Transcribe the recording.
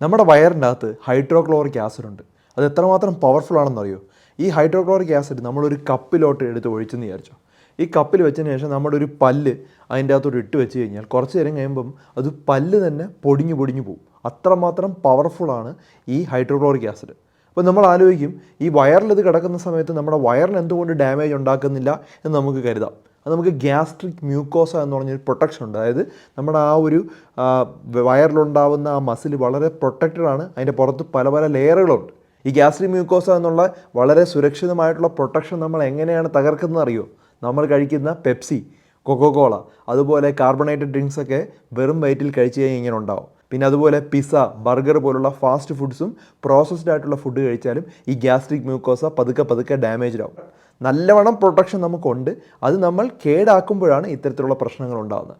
നമ്മുടെ വയറിന്റെ അകത്ത് ഹൈഡ്രോക്ലോറിക് ആസിഡ് ഉണ്ട്. അത് എത്രമാത്രം പവർഫുൾ ആണെന്ന് അറിയോ ഈ ഹൈഡ്രോക്ലോറിക് ആസിഡ് നമ്മളൊരു കപ്പിലോട്ട് എടുത്ത് ഒഴിച്ചെന്ന് വിചാരിച്ചോ. ഈ കപ്പിൽ വെച്ചതിന് ശേഷം നമ്മുടെ ഒരു പല്ല് അതിന്റെ അകത്തോട്ട് ഇട്ട് വെച്ച് കഴിഞ്ഞാൽ കുറച്ച് നേരം കഴിയുമ്പം അത് പല്ല് തന്നെ പൊടിഞ്ഞു പൊടിഞ്ഞു പോകും അത്രമാത്രം പവർഫുള്ളാണ് ഈ ഹൈഡ്രോക്ലോറിക് ആസിഡ് അപ്പോൾ നമ്മൾ ആലോചിക്കും ഈ വയറിൽ ഇത് കിടക്കുന്ന സമയത്ത് നമ്മുടെ വയറിന് എന്തുകൊണ്ട് ഡാമേജ് ഉണ്ടാക്കുന്നില്ല എന്ന് നമുക്ക് കരുതാം. അത് നമുക്ക് ഗ്യാസ്ട്രിക് മ്യൂക്കോസ എന്ന് പറഞ്ഞൊരു പ്രൊട്ടക്ഷൻ ഉണ്ട്. അതായത് നമ്മുടെ ആ ഒരു വയറിലുണ്ടാവുന്ന ആ മസിൽ വളരെ പ്രൊട്ടക്റ്റഡ് ആണ്. അതിന്റെ പുറത്ത് പല പല ലെയറുകളുണ്ട്. ഈ ഗ്യാസ്ട്രിക് മ്യൂക്കോസ എന്നുള്ള വളരെ സുരക്ഷിതമായിട്ടുള്ള പ്രൊട്ടക്ഷൻ നമ്മൾ എങ്ങനെയാണ് തകർക്കുന്നത് അറിയോ? നമ്മൾ കഴിക്കുന്ന പെപ്സി കൊക്കോകോള അതുപോലെ കാർബണേറ്റഡ് ഡ്രിങ്ക്സ് ഒക്കെ വെറും വയറ്റിൽ കഴിച്ചു കഴിഞ്ഞാൽ ഇങ്ങനെ ഉണ്ടാവും. പിന്നെ അതുപോലെ പിസ്സ ബർഗർ പോലുള്ള ഫാസ്റ്റ് ഫുഡ്സും പ്രോസസ്ഡ് ആയിട്ടുള്ള ഫുഡ് കഴിച്ചാലും ഈ ഗ്യാസ്ട്രിക് മ്യൂക്കോസ പതുക്കെ പതുക്കെ ഡാമേജ്ഡ് ആവും. നല്ലവണ്ണം പ്രൊട്ടക്ഷൻ നമുക്കുണ്ട്. അത് നമ്മൾ കേടാക്കുമ്പോഴാണ് ഇത്തരത്തിലുള്ള പ്രശ്നങ്ങൾ ഉണ്ടാകുന്നത്